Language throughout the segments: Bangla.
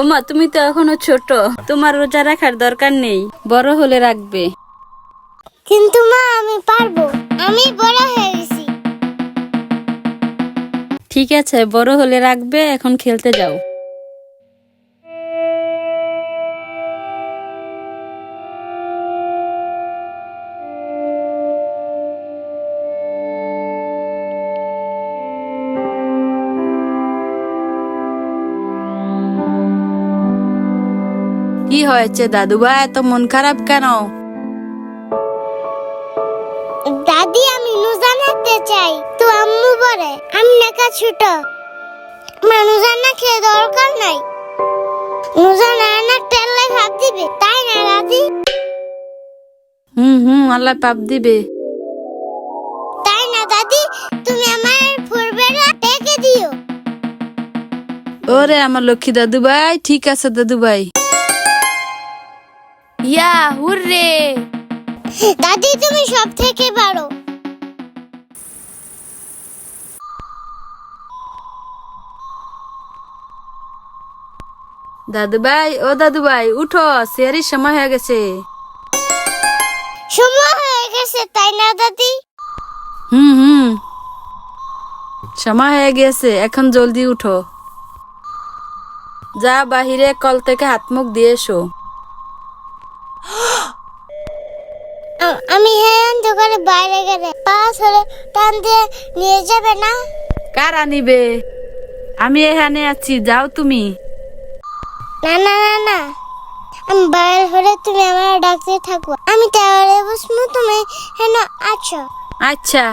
ও মা তুমি তো এখনও ছোট। তোমার রোজা রাখার দরকার নেই। বড় হলে রাখবে। কিন্তু মা আমি পারব। আমি বড় হয়ে গেছি। ঠিক আছে বড় হলে রাখবে এখন খেলতে যাও। কি হয়েছে দাদুবা এত মন খারাপ কেন? দাদি আমি নুজা নাচতে চাই। তো আম্মু বলে আমি নাকা ছোট। আমার না খেয়ে দরকার নাই। নুজা না তেলে ভাত দিবে তাই না দাদি? হুম হুম আল্লাহ পাপ দিবে। তাই না দাদি? তুমি আমার ফুরবেরা ডেকে দিও। ওরে আমার লক্ষ্মী দাদু ভাই ঠিক আছে দাদু ভাই ইয়া হুররে। দাদি তুমি সব থেকে পারো। দাদু ভাই ও দাদু ভাই উঠো সেয়ারির সময় হয়ে গেছে। সময় হয়ে গেছে তাই না দাদি? হুম হুম। সময় হয়ে গেছে এখন জলদি উঠো। যা বাহিরে কল থেকে হাত মুখ দিয়ে এসো। আমি হ্যাঁ দোকানে বাইরে গেলে পাস হলে টান দিয়ে নিয়ে যাবে না? কার আনিবে? আমি এখানে আছি যাও তুমি। না না না না। আমি বাইরে হলে তুমি আমার ডাকতে থাকো। আমি টাওয়ারে বসবো তুমি হেন আছো। আচ্ছা।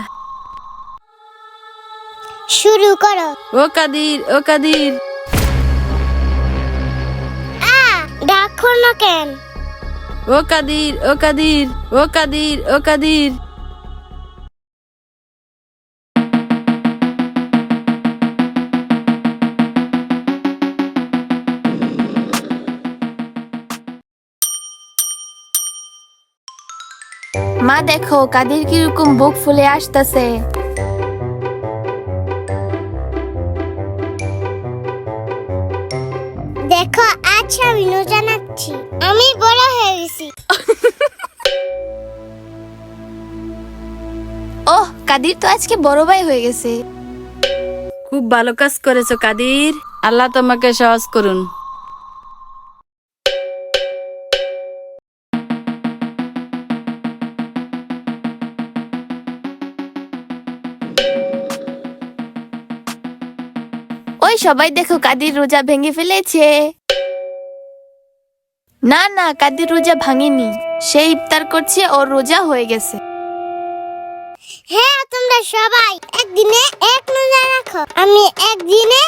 শুরু করো। ও কাদির ও কাদির। আ ডাকো না কেন? ও কাদির ও কাদির ও কাদির ও কাদির মা দেখো কাদের কীরকম বুক ফুলে আসতেছে আমি জানাচ্ছি। আমি বড় হয়ে গেছি। ওহ কাদির তো আজকে বড় ভাই হয়ে গেছে। খুব ভালো কাজ করেছ কাদির। আল্লাহ তোমাকে সহজ করুন। ওই সবাই দেখো কাদির রোজা ভেঙে ফেলেছে। না না, কাদির রোজা ভাঙেনি। সে ইফতার করছে, ওর রোজা হয়ে গেছে। হ্যাঁ তোমরা সবাই একদিনে এক রোজা রাখো। আমি একদিনে